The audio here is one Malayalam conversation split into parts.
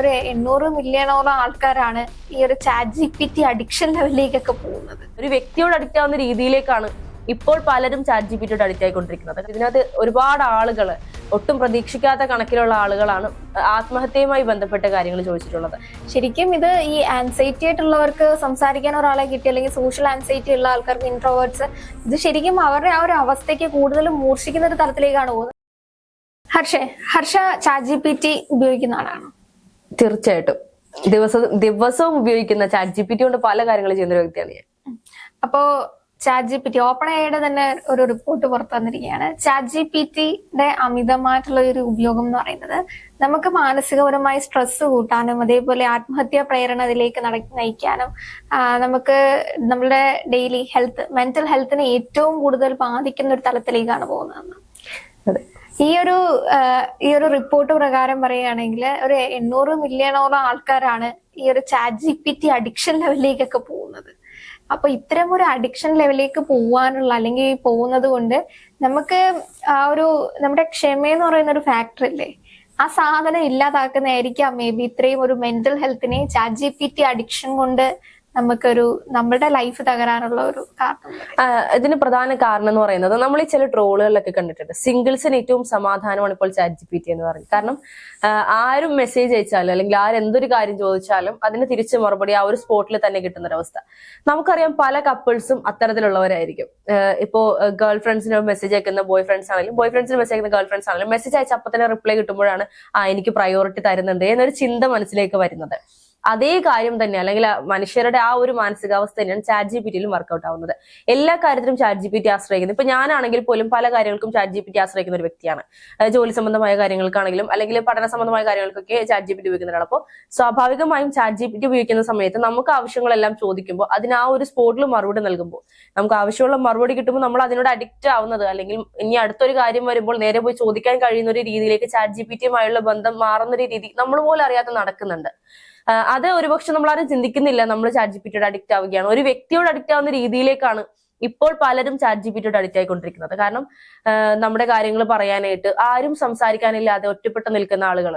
ഒരു എണ്ണൂറ് മില്യണോളം ആൾക്കാരാണ് ഈ ഒരു chat G P T addiction ലെവലിലേക്കൊക്കെ പോകുന്നത്. ഒരു വ്യക്തിയോട് അഡിക്റ്റ് ആവുന്ന രീതിയിലേക്കാണ് ഇപ്പോൾ പലരും ചാറ്റ് ജി പി ടിയോട് അഡിക്റ്റ് ആയിക്കൊണ്ടിരിക്കുന്നത്. ഇതിനകത്ത് ഒരുപാട് ആളുകൾ ഒട്ടും പ്രതീക്ഷിക്കാത്ത കണക്കിലുള്ള ആളുകളാണ് ആത്മഹത്യയുമായി ബന്ധപ്പെട്ട കാര്യങ്ങൾ ചോദിച്ചിട്ടുള്ളത്. ശരിക്കും ഇത് ഈ ആൻസൈറ്റി ആയിട്ടുള്ളവർക്ക് സംസാരിക്കാൻ ഒരാളെ കിട്ടി അല്ലെങ്കിൽ സോഷ്യൽ ആൻസൈറ്റി ഉള്ള ആൾക്കാർക്ക് ഇൻട്രോവേർട്സ് ഇത് ശരിക്കും അവരുടെ ആ ഒരു അവസ്ഥയ്ക്ക് കൂടുതൽ മൂർച്ഛിക്കുന്ന ഒരു തലത്തിലേക്കാണ് പോകുന്നത്. ഹർഷേ Harsha chat G P T ഉപയോഗിക്കുന്ന ആളാണ്? തീർച്ചയായിട്ടും. ദിവസം ദിവസവും ഉപയോഗിക്കുന്ന ചാറ്റ് ജി പി ടി കൊണ്ട് പല കാര്യങ്ങൾ ചെയ്യുന്ന ഒരു വ്യക്തിയാണ് ഞാൻ. അപ്പോ chat G P T open ഐയുടെ തന്നെ ഒരു റിപ്പോർട്ട് പുറത്തു വന്നിരിക്കുകയാണ്. ചാറ്റ് ജി പി ടിയുടെ അമിതമായിട്ടുള്ള ഒരു ഉപയോഗം എന്ന് പറയുന്നത് നമുക്ക് മാനസികപരമായി സ്ട്രെസ് കൂട്ടാനും അതേപോലെ ആത്മഹത്യാ പ്രേരണ അതിലേക്ക് നയിക്കാനും നമുക്ക് നമ്മുടെ ഡെയിലി ഹെൽത്ത് മെന്റൽ ഹെൽത്തിനെ ഏറ്റവും കൂടുതൽ ബാധിക്കുന്ന ഒരു തലത്തിലേക്കാണ് പോകുന്നത്. അതെ. ഈ ഒരു ഈ ഒരു റിപ്പോർട്ട് പ്രകാരം പറയുകയാണെങ്കിൽ ഒരു എണ്ണൂറ് മില്യണോളം ആൾക്കാരാണ് ഈ ഒരു chat G P T addiction ലെവലിലേക്കൊക്കെ പോകുന്നത്. അപ്പൊ ഇത്തരം ഒരു അഡിക്ഷൻ ലെവലിലേക്ക് പോവാനുള്ള അല്ലെങ്കിൽ പോകുന്നത് കൊണ്ട് നമുക്ക് ആ ഒരു നമ്മുടെ ക്ഷമയെന്ന് പറയുന്ന ഒരു ഫാക്ടർ ഇല്ലേ? ആ സാധനം ഇല്ലാതാക്കുന്നതായിരിക്കാം. മേ ബി ഇത്രയും ഒരു mental ഹെൽത്തിനെ chat G P T addiction കൊണ്ട് നമുക്കൊരു നമ്മുടെ ലൈഫ് തകരാനുള്ള ഒരു കാരണം. ഇതിന് പ്രധാന കാരണം എന്ന് പറയുന്നത് നമ്മൾ ഈ ചില ട്രോളുകളിലൊക്കെ കണ്ടിട്ടുണ്ട്. സിംഗിൾസിന് ഏറ്റവും സമാധാനമാണ് ഇപ്പോൾ ചാറ്റ് ജി പി ടി എന്ന് പറയുന്നത്. കാരണം ആരും മെസ്സേജ് അയച്ചാലും അല്ലെങ്കിൽ ആരെന്തൊരു കാര്യം ചോദിച്ചാലും അതിന് തിരിച്ചു മറുപടി ആ ഒരു സ്പോട്ടിൽ തന്നെ കിട്ടുന്ന ഒരു അവസ്ഥ. നമുക്കറിയാം പല കപ്പിൾസും അത്തരത്തിലുള്ളവരായിരിക്കും. ഇപ്പോൾ ഇപ്പോ ഗേൾ ഫ്രണ്ട്സിന് മെസ്സേജ് അയക്കുന്ന ബോയ് ഫ്രണ്ട്സ് ആണെങ്കിലും ബോയ് ഫ്രണ്ട്സിന് മെസ്സേജ് അയക്കുന്ന ഗേൾ ഫ്രണ്ട്സ് ആണെങ്കിലും മെസ്സേജ് അയച്ച അപ്പൊ തന്നെ റിപ്ലൈ കിട്ടുമ്പോഴാണ് ആ എനിക്ക് പ്രയോറിറ്റി തരുന്നുണ്ട് എന്നൊരു ചിന്ത മനസ്സിലേക്ക് വരുന്നത്. അതേ കാര്യം തന്നെ അല്ലെങ്കിൽ മനുഷ്യരുടെ ആ ഒരു മാനസികാവസ്ഥ തന്നെയാണ് ചാറ്റ് ജി പി ടിയിലും വർക്കൗട്ട് ആവുന്നത്. എല്ലാ കാര്യത്തിലും ചാറ്റ് ജി പി ടി ആശ്രയിക്കുന്നത് ഇപ്പൊ ഞാനാണെങ്കിൽ പോലും പല കാര്യങ്ങൾക്കും ചാറ്റ് ജി പി ടി ആശ്രയിക്കുന്ന ഒരു വ്യക്തിയാണ്. ജോലി സംബന്ധമായ കാര്യങ്ങൾക്കാണെങ്കിലും അല്ലെങ്കിൽ പഠന സംബന്ധമായ കാര്യങ്ങൾക്കൊക്കെ ചാറ്റ് ജി പി ടി ഉപയോഗിക്കുന്ന ഒരാൾ അപ്പോൾ സ്വാഭാവികമായും ചാറ്റ് ജി പി ടി ഉപയോഗിക്കുന്ന സമയത്ത് നമുക്ക് ആവശ്യങ്ങളെല്ലാം ചോദിക്കുമ്പോൾ അതിന് ആ ഒരു സ്പോട്ടിൽ മറുപടി നൽകുമ്പോൾ നമുക്ക് ആവശ്യമുള്ള മറുപടി കിട്ടുമ്പോൾ നമ്മൾ അതിനോട് അഡിക്റ്റ് ആവുന്നത് അല്ലെങ്കിൽ ഇനി അടുത്തൊരു കാര്യം വരുമ്പോൾ നേരെ പോയി ചോദിക്കാൻ കഴിയുന്ന ഒരു രീതിയിലേക്ക് ചാറ്റ് ജി പി ടിയുമായുള്ള ബന്ധം മാറുന്ന ഒരു രീതി നമ്മൾ പോലും അറിയാതെ നടക്കുന്നുണ്ട്. അത് ഒരുപക്ഷെ നമ്മൾ ആരും ചിന്തിക്കുന്നില്ല. നമ്മൾ ചാറ്റ് ജി പി അഡിക്റ്റ് ആവുകയാണ്. ഒരു വ്യക്തിയോട് അഡിക്റ്റ് ആവുന്ന രീതിയിലേക്കാണ് ഇപ്പോൾ പലരും ചാറ്റ് ജി പി ടിയോട് അഡിക്റ്റ് ആയിക്കൊണ്ടിരിക്കുന്നത്. കാരണം നമ്മുടെ കാര്യങ്ങൾ പറയാനായിട്ട് ആരും സംസാരിക്കാനില്ലാതെ ഒറ്റപ്പെട്ട് നിൽക്കുന്ന ആളുകൾ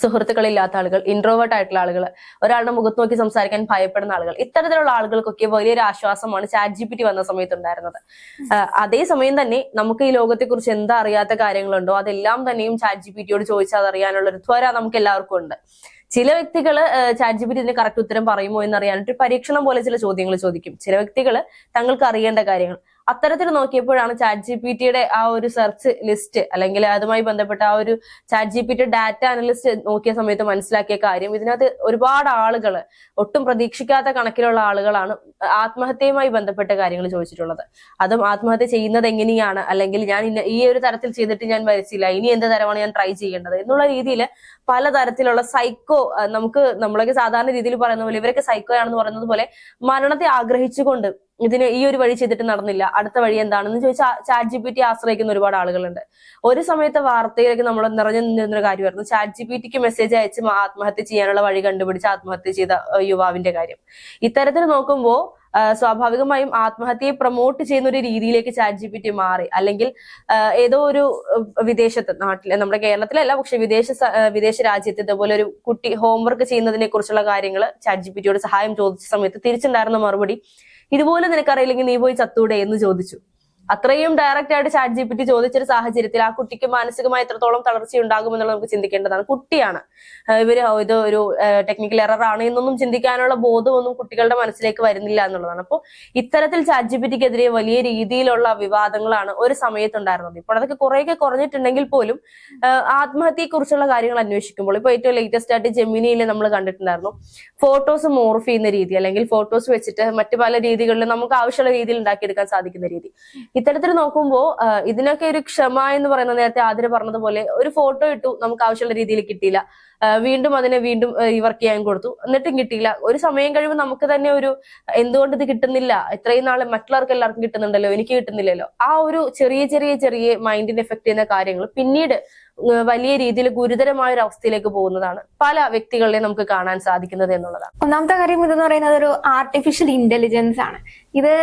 സുഹൃത്തുക്കളില്ലാത്ത ആളുകൾ ഇൻട്രോവേർട്ട് ആയിട്ടുള്ള ആളുകൾ ഒരാളുടെ മുഖത്ത് നോക്കി സംസാരിക്കാൻ ഭയപ്പെടുന്ന ആളുകൾ ഇത്തരത്തിലുള്ള ആളുകൾക്കൊക്കെ വലിയൊരു ആശ്വാസമാണ് ചാറ്റ് ജി പി ടി വന്ന സമയത്ത് ഉണ്ടായിരുന്നത്. ആഹ് അതേസമയം തന്നെ നമുക്ക് ഈ ലോകത്തെക്കുറിച്ച് എന്താ അറിയാത്ത കാര്യങ്ങളുണ്ടോ? അതെല്ലാം തന്നെയും ചാറ്റ് ജി പി ടിയോട് ചോദിച്ചാൽ അറിയാനുള്ള ഒരു ത്വര നമുക്ക് എല്ലാവർക്കും ഉണ്ട്. ചില വ്യക്തികൾ ചാറ്റ് ജി ടിന് കറക്റ്റ് ഉത്തരം പറയുമോ എന്നറിയാനായിട്ട് പരീക്ഷണം പോലെ ചില ചോദ്യങ്ങൾ ചോദിക്കും. ചില വ്യക്തികൾ തങ്ങൾക്ക് അറിയേണ്ട കാര്യങ്ങൾ. അത്തരത്തിൽ നോക്കിയപ്പോഴാണ് ചാറ്റ് ജി പി ടിയുടെ ആ ഒരു സെർച്ച് ലിസ്റ്റ് അല്ലെങ്കിൽ അതുമായി ബന്ധപ്പെട്ട ആ ഒരു chat G P T data analyst നോക്കിയ സമയത്ത് മനസ്സിലാക്കിയ കാര്യം. ഇതിനകത്ത് ഒരുപാട് ആളുകൾ ഒട്ടും പ്രതീക്ഷിക്കാത്ത കണക്കിലുള്ള ആളുകളാണ് ആത്മഹത്യയുമായി ബന്ധപ്പെട്ട കാര്യങ്ങൾ ചോദിച്ചിട്ടുള്ളത്. അതും ആത്മഹത്യ ചെയ്യുന്നത് എങ്ങനെയാണ്? അല്ലെങ്കിൽ ഞാൻ ഈ ഒരു തരത്തിൽ ചെയ്തിട്ട് ഞാൻ മരിച്ചില്ല ഇനി എന്ത് തരമാണ് ഞാൻ ട്രൈ ചെയ്യേണ്ടത്? എന്നുള്ള രീതിയിൽ പലതരത്തിലുള്ള സൈക്കോ നമുക്ക് നമ്മളൊക്കെ സാധാരണ രീതിയിൽ പറയുന്ന പോലെ ഇവരൊക്കെ സൈക്കോ ആണെന്ന് പറയുന്നത് പോലെ മരണത്തെ ആഗ്രഹിച്ചുകൊണ്ട് ഇതിന് ഈ ഒരു വഴി ചെയ്തിട്ട് നടന്നില്ല. അടുത്ത വഴി എന്താണെന്ന് ചോദിച്ചാൽ ചാറ്റ് ജി പി ടി ആശ്രയിക്കുന്ന ഒരുപാട് ആളുകളുണ്ട്. ഒരു സമയത്തെ വാർത്തയിലേക്ക് നമ്മൾ നിറഞ്ഞു നിന്നിരുന്ന ഒരു കാര്യമായിരുന്നു. ചാറ്റ് ജി പി ടിക്ക് മെസ്സേജ് അയച്ച് ആത്മഹത്യ ചെയ്യാനുള്ള വഴി കണ്ടുപിടിച്ച് ആത്മഹത്യ ചെയ്ത യുവാവിന്റെ കാര്യം. ഇത്തരത്തിൽ നോക്കുമ്പോൾ സ്വാഭാവികമായും ആത്മഹത്യയെ പ്രൊമോട്ട് ചെയ്യുന്ന ഒരു രീതിയിലേക്ക് ചാറ്റ് ജി പി ടി മാറി. അല്ലെങ്കിൽ ഏതോ ഒരു വിദേശത്ത് നാട്ടിലെ നമ്മുടെ കേരളത്തിലല്ല പക്ഷെ വിദേശ വിദേശ രാജ്യത്ത് ഇതുപോലെ ഒരു കുട്ടി ഹോംവർക്ക് ചെയ്യുന്നതിനെ കുറിച്ചുള്ള കാര്യങ്ങൾ ചാറ്റ് ജി പി ടിയോട് സഹായം ചോദിച്ച സമയത്ത് തിരിച്ചുണ്ടായിരുന്ന മറുപടി ഇതുപോലെ നിനക്കറിയില്ലെങ്കിൽ നീ പോയി ചത്തൂടെ എന്ന് ചോദിച്ചു. അത്രയും ഡയറക്റ്റ് ആയിട്ട് ചാറ്റ് ജി പി ടി ചോദിച്ചൊരു സാഹചര്യത്തിൽ ആ കുട്ടിക്ക് മാനസികമായി എത്രത്തോളം തളർച്ച ഉണ്ടാകുമെന്നുള്ളത് നമുക്ക് ചിന്തിക്കേണ്ടതാണ്. കുട്ടിയാണ്. ഇവർ ഇത് ഒരു ടെക്നിക്കൽ എറർ ആണ് എന്നൊന്നും ചിന്തിക്കാനുള്ള ബോധമൊന്നും കുട്ടികളുടെ മനസ്സിലേക്ക് വരുന്നില്ല എന്നുള്ളതാണ്. അപ്പോൾ ഇത്തരത്തിൽ ചാറ്റ് ജി പി ടിക്കെതിരെ വലിയ രീതിയിലുള്ള വിവാദങ്ങളാണ് ഒരു സമയത്തുണ്ടായിരുന്നത്. ഇപ്പോൾ അതൊക്കെ കുറേയൊക്കെ കുറഞ്ഞിട്ടുണ്ടെങ്കിൽ പോലും ആത്മഹത്യയെക്കുറിച്ചുള്ള കാര്യങ്ങൾ അന്വേഷിക്കുമ്പോൾ ഇപ്പോൾ ഏറ്റവും ലേറ്റസ്റ്റ് ആയിട്ട് ജെമിനിയിൽ നമ്മൾ കണ്ടിട്ടുണ്ടായിരുന്നു. ഫോട്ടോസ് മോർഫ് ചെയ്യുന്ന രീതി അല്ലെങ്കിൽ ഫോട്ടോസ് വെച്ചിട്ട് മറ്റു പല രീതികളിലും നമുക്ക് ആവശ്യമുള്ള രീതിയിൽ ഉണ്ടാക്കിയെടുക്കാൻ സാധിക്കുന്ന രീതി. ഇത്തരത്തിൽ നോക്കുമ്പോൾ ഇതിനൊക്കെ ഒരു ക്ഷമ എന്ന് പറയുന്ന നേരത്തെ ആതിര പറഞ്ഞതുപോലെ ഒരു ഫോട്ടോ ഇട്ടു നമുക്ക് ആവശ്യമുള്ള രീതിയിൽ കിട്ടിയില്ല. വീണ്ടും അതിനെ വീണ്ടും വർക്ക് ചെയ്യാൻ കൊടുത്തു. എന്നിട്ടും കിട്ടിയില്ല. ഒരു സമയം കഴിയുമ്പോൾ നമുക്ക് തന്നെ ഒരു എന്തുകൊണ്ട് ഇത് കിട്ടുന്നില്ല? ഇത്രയും നാളെ മറ്റുള്ളവർക്ക് എല്ലാവർക്കും കിട്ടുന്നുണ്ടല്ലോ എനിക്ക് കിട്ടുന്നില്ലല്ലോ. ആ ഒരു ചെറിയ ചെറിയ ചെറിയ മൈൻഡിനെ എഫക്ട് ചെയ്യുന്ന കാര്യങ്ങൾ പിന്നീട് വലിയ രീതിയിൽ ഗുരുതരമായ ഒരു അവസ്ഥയിലേക്ക് പോകുന്നതാണ് പല വ്യക്തികളെയും നമുക്ക് കാണാൻ സാധിക്കുന്നത് എന്നുള്ളതാണ്. ഒന്നാമത്തെ കാര്യം ഇതെന്ന് പറയുന്നത് ഒരു ആർട്ടിഫിഷ്യൽ ഇന്റലിജൻസ് ആണ്. ഇത്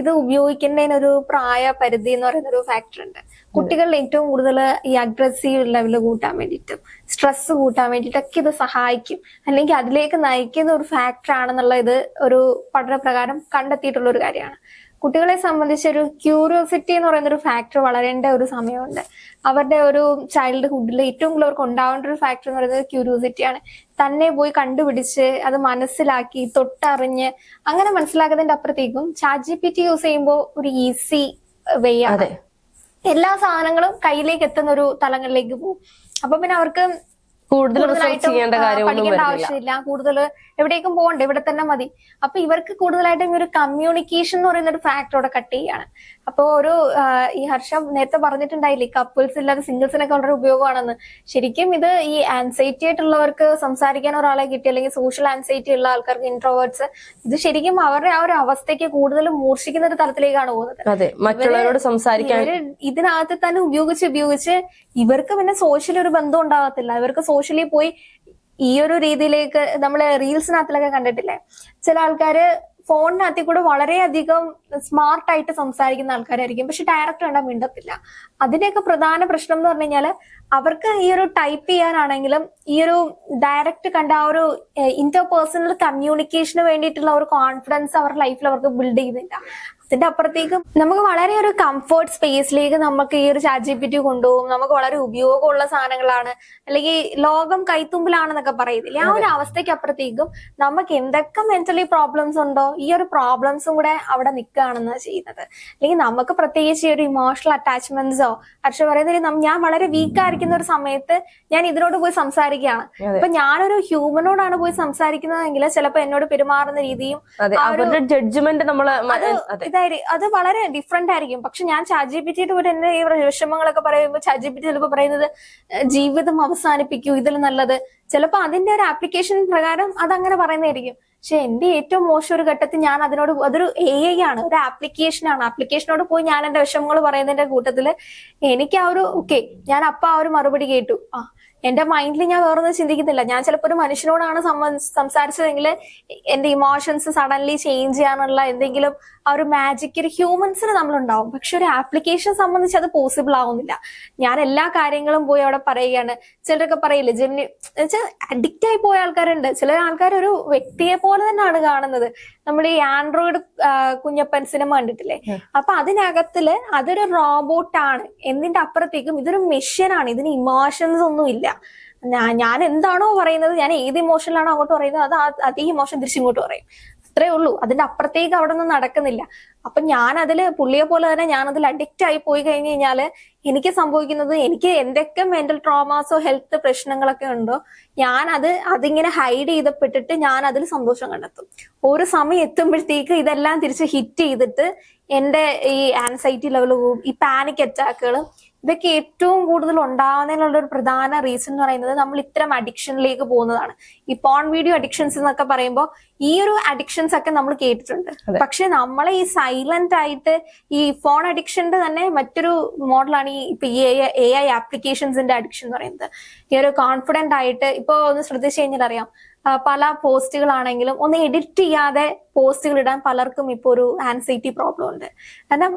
ഇത് ഉപയോഗിക്കുന്നതിന് ഒരു പ്രായ പരിധി എന്ന് പറയുന്ന ഒരു ഫാക്ടർ ഉണ്ട്. കുട്ടികളിൽ ഏറ്റവും കൂടുതൽ ഈ അഗ്രസീവ് ലെവൽ കൂട്ടാൻ വേണ്ടിയിട്ടും സ്ട്രെസ് കൂട്ടാൻ വേണ്ടിയിട്ടൊക്കെ ഇത് സഹായിക്കും. അല്ലെങ്കിൽ അതിലേക്ക് നയിക്കുന്ന ഒരു ഫാക്ടർ ആണെന്നുള്ള ഇത് ഒരു പഠനപ്രകാരം കണ്ടെത്തിയിട്ടുള്ള ഒരു കാര്യമാണ്. കുട്ടികളെ സംബന്ധിച്ച് ഒരു ക്യൂരിയോസിറ്റി എന്ന് പറയുന്ന ഒരു ഫാക്ടർ വളരേണ്ട ഒരു സമയമുണ്ട്. അവരുടെ ഒരു ചൈൽഡ്ഹുഡിൽ ഏറ്റവും കൂടുതൽ അവർക്ക് ഉണ്ടാവേണ്ട ഒരു ഫാക്ടർ എന്ന് പറയുന്നത് ക്യൂരിയോസിറ്റി ആണ്. തന്നെ പോയി കണ്ടുപിടിച്ച് അത് മനസ്സിലാക്കി തൊട്ടറിഞ്ഞ് അങ്ങനെ മനസ്സിലാക്കുന്നതിന്റെ അപ്പുറത്തേക്കും chat G P T use ചെയ്യുമ്പോൾ ഒരു ഈസി വേ ആണ്. എല്ലാ സാധനങ്ങളും കയ്യിലേക്ക് എത്തുന്ന ഒരു തലങ്ങളിലേക്ക് പോകും. അപ്പൊ പിന്നെ അവർക്ക് കാര്യമൊന്നും പഠിക്കേണ്ട ആവശ്യമില്ല. കൂടുതൽ എവിടേക്കും പോകണ്ട ഇവിടെ തന്നെ മതി. അപ്പൊ ഇവർക്ക് കൂടുതലായിട്ടും ഈ ഒരു കമ്മ്യൂണിക്കേഷൻ എന്ന് പറയുന്ന ഒരു ഫാക്ടർ അവിടെ കട്ട് ചെയ്യാണ്. അപ്പൊ ഒരു ഈ ഹർഷം നേരത്തെ പറഞ്ഞിട്ടുണ്ടായില്ലേ കപ്പിൾസ് ഇല്ലാതെ സിംഗിൾസിനൊക്കെ വളരെ ഉപയോഗമാണെന്ന്. ശരിക്കും ഇത് ഈ ആൻസൈറ്റി ആയിട്ടുള്ളവർക്ക് സംസാരിക്കാൻ ഒരാളെ കിട്ടി അല്ലെങ്കിൽ സോഷ്യൽ ആൻസൈറ്റി ഉള്ള ആൾക്കാർക്ക് ഇൻട്രോവേർട്സ് ഇത് ശരിക്കും അവരുടെ ആ ഒരു അവസ്ഥയ്ക്ക് കൂടുതൽ മൂർച്ഛിക്കുന്ന ഒരു തലത്തിലേക്കാണ് പോകുന്നത്. അതെ മറ്റുള്ളവരോട് സംസാരിക്കാൻ ഇതിനകത്ത് തന്നെ ഉപയോഗിച്ച് ഉപയോഗിച്ച് ഇവർക്ക് പിന്നെ സോഷ്യൽ ഒരു ബന്ധം ഉണ്ടാകത്തില്ല. ഇവർക്ക് സോഷ്യലി പോയി ഈ ഒരു രീതിയിലേക്ക് നമ്മൾ റീൽസിനകത്തിലൊക്കെ കണ്ടിട്ടില്ലേ? ചില ആൾക്കാര് ഫോണിനകത്തിൽ കൂടെ വളരെയധികം സ്മാർട്ടായിട്ട് സംസാരിക്കുന്ന ആൾക്കാരായിരിക്കും. പക്ഷെ ഡയറക്റ്റ് കണ്ടാൽ മിണ്ടത്തില്ല. അതിന്റെയൊക്കെ പ്രധാന പ്രശ്നം എന്ന് പറഞ്ഞു കഴിഞ്ഞാൽ അവർക്ക് ഈ ഒരു ടൈപ്പ് ചെയ്യാനാണെങ്കിലും ഈ ഒരു ഡയറക്റ്റ് കണ്ട ആ ഒരു ഇന്റർപേഴ്സണൽ കമ്മ്യൂണിക്കേഷന് വേണ്ടിയിട്ടുള്ള ഒരു കോൺഫിഡൻസ് അവരുടെ ലൈഫിൽ അവർക്ക് ബിൽഡ് ചെയ്യുന്നില്ല. അതിന്റെ അപ്പുറത്തേക്കും നമുക്ക് വളരെ ഒരു കംഫർട്ട് സ്പേസിലേക്ക് നമുക്ക് ഈ ഒരു ചാറ്റ് ജി പി ടി കൊണ്ടുപോകും. നമുക്ക് വളരെ ഉപയോഗമുള്ള സാധനങ്ങളാണ്. അല്ലെങ്കിൽ ലോകം കൈത്തുമ്പിലാണെന്നൊക്കെ പറയുന്നില്ല ആ ഒരു അവസ്ഥയ്ക്ക് അപ്പുറത്തേക്കും നമുക്ക് എന്തൊക്കെ മെന്റലി പ്രോബ്ലംസ് ഉണ്ടോ ഈ ഒരു പ്രോബ്ലംസും കൂടെ അവിടെ നിൽക്കുകയാണെന്ന് ചെയ്യുന്നത്. അല്ലെങ്കിൽ നമുക്ക് പ്രത്യേകിച്ച് ഈ ഒരു ഇമോഷണൽ അറ്റാച്ച്മെന്റ്സോ പക്ഷെ പറയുന്നത് ഞാൻ വളരെ വീക്ക് ആയിരിക്കുന്ന ഒരു സമയത്ത് ഞാൻ ഇതിനോട് പോയി സംസാരിക്കുകയാണ്. അപ്പൊ ഇപ്പൊ ഞാനൊരു ഹ്യൂമനോടാണ് പോയി സംസാരിക്കുന്നതെങ്കിൽ ചിലപ്പോ എന്നോട് പെരുമാറുന്ന രീതിയും ജഡ്ജ്മെന്റ് നമ്മൾ മ- അതെ വളരെ ഡിഫറെന്റ് ആയിരിക്കും. പക്ഷെ ഞാൻ ചാജി പിറ്റിയിട്ട് പോയിട്ട് എന്റെ ഈ വിഷമങ്ങളൊക്കെ പറയുമ്പോൾ ചാജി പിറ്റി ചിലപ്പോൾ പറയുന്നത് ജീവിതം അവസാനിപ്പിക്കൂ ഇതിൽ നല്ലത്. ചിലപ്പോൾ അതിന്റെ ഒരു ആപ്ലിക്കേഷൻ പ്രകാരം അതങ്ങനെ പറയുന്നതായിരിക്കും. പക്ഷെ എന്റെ ഏറ്റവും മോശം ഒരു ഘട്ടത്തിൽ ഞാൻ അതിനോട് അതൊരു എ ഐ ആണ് ഒരു ആപ്ലിക്കേഷൻ ആണ്. ആപ്ലിക്കേഷനോട് പോയി ഞാൻ എന്റെ വിഷമങ്ങൾ പറയുന്നതിന്റെ കൂട്ടത്തിൽ എനിക്ക് ആ ഒരു ഓക്കെ ഞാൻ അപ്പ ആ ഒരു മറുപടി കേട്ടു. ആ എന്റെ മൈൻഡിൽ ഞാൻ വേറൊന്നും ചിന്തിക്കുന്നില്ല. ഞാൻ ചിലപ്പോൾ ഒരു മനുഷ്യനോടാണ് സംസാരിച്ചതെങ്കിൽ എന്റെ ഇമോഷൻസ് സഡൻലി ചേഞ്ച് ചെയ്യാനുള്ള എന്തെങ്കിലും ആ ഒരു മാജിക് ഒരു ഹ്യൂമൻസിന് നമ്മളുണ്ടാവും. പക്ഷെ ഒരു ആപ്ലിക്കേഷൻ സംബന്ധിച്ച് അത് പോസിബിൾ ആവുന്നില്ല. ഞാൻ എല്ലാ കാര്യങ്ങളും പോയി അവിടെ പറയുകയാണ്. ചിലരൊക്കെ പറയില്ലേ ജെന്യു വെച്ചാൽ അഡിക്റ്റ് ആയി പോയ ആൾക്കാരുണ്ട്. ചില ആൾക്കാർ ഒരു വ്യക്തിയെ പോലെ തന്നെയാണ് കാണുന്നത്. നമ്മൾ ഈ ആൻഡ്രോയിഡ് കുഞ്ഞപ്പൻ സിനിമ കണ്ടിട്ടില്ലേ? അപ്പൊ അതിനകത്തിൽ അതൊരു റോബോട്ടാണ്. എന്നിന്റെ അപ്പുറത്തേക്കും ഇതൊരു മെഷീനാണ്. ഇതിന് ഇമോഷൻസ് ഒന്നും ഇല്ല ഞാൻ എന്താണോ പറയുന്നത് ഞാൻ ഏത് ഇമോഷനിലാണോ അങ്ങോട്ട് പറയുന്നത് അത് അതേ ഇമോഷൻ തിരിച്ചിങ്ങോട്ട് പറയും. അത്രേ ഉള്ളൂ. അതിന്റെ അപ്പുറത്തേക്ക് അവിടെ ഒന്നും നടക്കുന്നില്ല. അപ്പൊ ഞാൻ അതിൽ പുള്ളിയെ പോലെ തന്നെ ഞാൻ അതിൽ അഡിക്റ്റ് ആയി പോയി കഴിഞ്ഞു കഴിഞ്ഞാൽ എനിക്ക് സംഭവിക്കുന്നത് എനിക്ക് എന്തൊക്കെ മെന്റൽ ട്രോമാസോ ഹെൽത്ത് പ്രശ്നങ്ങളൊക്കെ ഉണ്ടോ ഞാൻ അത് അതിങ്ങനെ ഹൈഡ് ചെയ്തപ്പെട്ടിട്ട് ഞാൻ അതിൽ സന്തോഷം കണ്ടെത്തും. ഒരു സമയം എത്തുമ്പോഴത്തേക്ക് ഇതെല്ലാം തിരിച്ച് ഹിറ്റ് ചെയ്തിട്ട് എന്റെ ഈ ആൻസൈറ്റി ലെവൽ ഈ പാനിക് അറ്റാക്കുകളും ഇതൊക്കെ ഏറ്റവും കൂടുതൽ ഉണ്ടാവുന്നതിനുള്ള ഒരു പ്രധാന റീസൺ എന്ന് പറയുന്നത് നമ്മൾ ഇത്തരം അഡിക്ഷനിലേക്ക് പോകുന്നതാണ്. ഈ പോൺ വീഡിയോ അഡിക്ഷൻസ് എന്നൊക്കെ പറയുമ്പോൾ ഈ ഒരു അഡിക്ഷൻസ് ഒക്കെ നമ്മൾ കേട്ടിട്ടുണ്ട്. പക്ഷെ നമ്മളെ ഈ സൈലന്റ് ആയിട്ട് ഈ ഫോൺ അഡിക്ഷന്റെ തന്നെ മറ്റൊരു മോഡലാണ് ഈ ഇപ്പൊ ഈ എ ഐ ആപ്ലിക്കേഷൻസിന്റെ അഡിക്ഷൻ എന്ന് പറയുന്നത്. ഈ ഒരു കോൺഫിഡന്റ് ആയിട്ട് ഇപ്പൊ ഒന്ന് ശ്രദ്ധിച്ചു കഴിഞ്ഞാൽ അറിയാം. പല പോസ്റ്റുകളാണെങ്കിലും ഒന്ന് എഡിറ്റ് ചെയ്യാതെ പോസ്റ്റുകൾ ഇടാൻ പലർക്കും ഇപ്പൊ ഒരു ആൻസൈറ്റി പ്രോബ്ലം ഉണ്ട്. കാരണം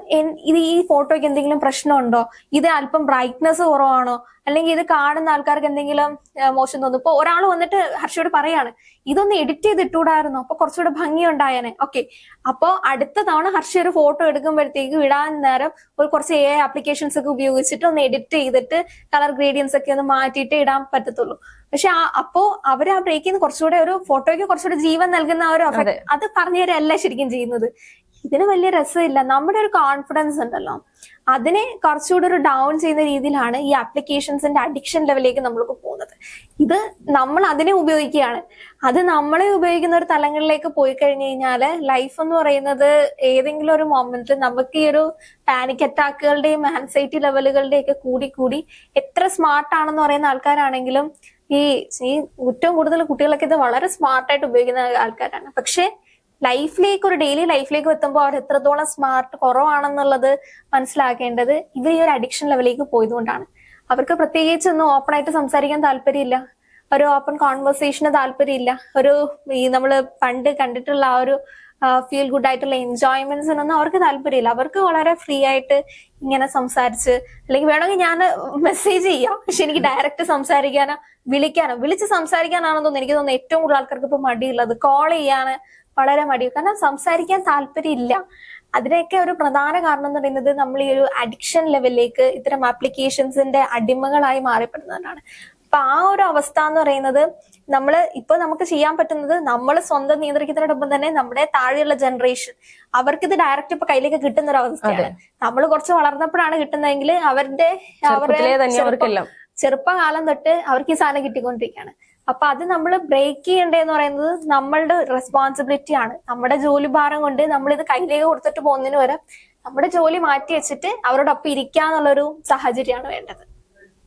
ഇത് ഈ ഫോട്ടോയ്ക്ക് എന്തെങ്കിലും പ്രശ്നമുണ്ടോ? ഇത് അല്പം ബ്രൈറ്റ്നസ് കുറവാണോ? അല്ലെങ്കിൽ ഇത് കാണുന്ന ആൾക്കാർക്ക് എന്തെങ്കിലും മോശം തോന്നുന്നു? ഇപ്പൊ ഒരാൾ വന്നിട്ട് ഹർഷയോട് പറയാണ് ഇതൊന്ന് എഡിറ്റ് ചെയ്ത് ഇട്ടൂടായിരുന്നു? അപ്പൊ കുറച്ചുകൂടെ ഭംഗി ഉണ്ടായേനെ ഓക്കെ. അപ്പോ അടുത്ത തവണ ഹർഷ ഒരു ഫോട്ടോ എടുക്കുമ്പോഴത്തേക്ക് ഇടാൻ നേരം ഒരു കുറച്ച് എ ആപ്ലിക്കേഷൻസ് ഒക്കെ ഉപയോഗിച്ചിട്ട് ഒന്ന് എഡിറ്റ് ചെയ്തിട്ട് കളർ ഗ്രേഡിയൻസ് ഒക്കെ ഒന്ന് മാറ്റിയിട്ട് ഇടാൻ പറ്റത്തുള്ളൂ. പക്ഷെ ആ അപ്പോ അവർ ആ ബ്രേക്കിൽ നിന്ന് കുറച്ചുകൂടെ ഒരു ഫോട്ടോയ്ക്ക് കുറച്ചുകൂടെ ജീവൻ നൽകുന്ന ആ ഒരു അത്. പറഞ്ഞു തരല്ല ശരിക്കും ചെയ്യുന്നത്. ഇതിന് വലിയ രസമില്ല. നമ്മുടെ ഒരു കോൺഫിഡൻസ് ഉണ്ടല്ലോ. അതിനെ കുറച്ചുകൂടെ ഒരു ഡൗൺ ചെയ്യുന്ന രീതിയിലാണ് ഈ ആപ്ലിക്കേഷൻസിന്റെ അഡിക്ഷൻ ലെവലിലേക്ക് നമ്മൾക്ക് പോകുന്നത്. ഇത് നമ്മൾ അതിനെ ഉപയോഗിക്കുകയാണ്. അത് നമ്മളെ ഉപയോഗിക്കുന്ന ഒരു തലങ്ങളിലേക്ക് പോയി കഴിഞ്ഞു കഴിഞ്ഞാൽ ലൈഫ് എന്ന് പറയുന്നത് ഏതെങ്കിലും ഒരു മൊമെന്റിൽ നമുക്ക് ഈ ഒരു പാനിക് അറ്റാക്കുകളുടെയും ആൻസൈറ്റി ലെവലുകളുടെയും ഒക്കെ കൂടി കൂടി എത്ര സ്മാർട്ട് ആണെന്ന് പറയുന്ന ആൾക്കാരാണെങ്കിലും ഈ ഏറ്റവും കൂടുതൽ കുട്ടികളൊക്കെ ഇത് വളരെ സ്മാർട്ടായിട്ട് ഉപയോഗിക്കുന്ന ആൾക്കാരാണ്. പക്ഷെ ലൈഫിലേക്ക് ഒരു ഡെയിലി ലൈഫിലേക്ക് എത്തുമ്പോൾ അവർ എത്രത്തോളം സ്മാർട്ട് കുറവാണെന്നുള്ളത് മനസ്സിലാക്കേണ്ടത് ഇവർ ഈ ഒരു അഡിക്ഷൻ ലെവലിലേക്ക് പോയതുകൊണ്ടാണ്. അവർക്ക് പ്രത്യേകിച്ച് ഒന്നും ഓപ്പൺ ആയിട്ട് സംസാരിക്കാൻ താല്പര്യമില്ല. ഒരു ഓപ്പൺ കോൺവെർസേഷന് താല്പര്യമില്ല. ഒരു ഈ നമ്മൾ പണ്ട് കണ്ടിട്ടുള്ള ആ ഒരു ഫീൽ ഗുഡ് ആയിട്ടുള്ള എൻജോയ്മെന്റ്സിനൊന്നും അവർക്ക് താല്പര്യമില്ല. അവർക്ക് വളരെ ഫ്രീ ആയിട്ട് ഇങ്ങനെ സംസാരിച്ച് അല്ലെങ്കിൽ വേണമെങ്കിൽ ഞാൻ മെസ്സേജ് ചെയ്യാം. പക്ഷെ എനിക്ക് ഡയറക്റ്റ് സംസാരിക്കാനോ വിളിക്കാനോ വിളിച്ച് സംസാരിക്കാനാണെന്ന് തോന്നുന്നു എനിക്ക് തോന്നുന്നു ഏറ്റവും കൂടുതൽ ആൾക്കാർക്ക് ഇപ്പൊ മടിയുള്ളത് കോൾ ചെയ്യാണ് വളരെ മടി കാരണം സംസാരിക്കാൻ താല്പര്യമില്ല. അതിനൊക്കെ ഒരു പ്രധാന കാരണം എന്ന് പറയുന്നത് നമ്മൾ ഈ ഒരു അഡിക്ഷൻ ലെവലിലേക്ക് ഇത്തരം ആപ്ലിക്കേഷൻസിന്റെ അടിമകളായി മാറിപ്പെടുന്നതാണ് അപ്പൊ ആ ഒരു അവസ്ഥ എന്ന് പറയുന്നത് നമ്മൾ ഇപ്പൊ നമുക്ക് ചെയ്യാൻ പറ്റുന്നത് നമ്മൾ സ്വന്തം നിയന്ത്രിക്കുന്നതിനോടൊപ്പം തന്നെ നമ്മുടെ താഴെയുള്ള ജനറേഷൻ അവർക്ക് ഇത് ഡയറക്റ്റ് ഇപ്പൊ കയ്യിലേക്ക് കിട്ടുന്ന ഒരു അവസ്ഥയാണ്. നമ്മൾ കുറച്ച് വളർന്നപ്പോഴാണ് കിട്ടുന്നതെങ്കിൽ അവരുടെ അവരുടെ ചെറുപ്പകാലം തൊട്ട് അവർക്ക് ഈ സാധനം കിട്ടിക്കൊണ്ടിരിക്കുകയാണ്. അപ്പൊ അത് നമ്മൾ ബ്രേക്ക് ചെയ്യേണ്ടതെന്ന് പറയുന്നത് നമ്മളുടെ റെസ്പോൺസിബിലിറ്റി ആണ്. നമ്മുടെ ജോലി ഭാരം കൊണ്ട് നമ്മൾ ഇത് കയ്യിലേക്ക് കൊടുത്തിട്ട് പോകുന്നതിന് വരെ നമ്മുടെ ജോലി മാറ്റി വെച്ചിട്ട് അവരോടൊപ്പം ഇരിക്കാന്നുള്ളൊരു സാഹചര്യമാണ് വേണ്ടത്.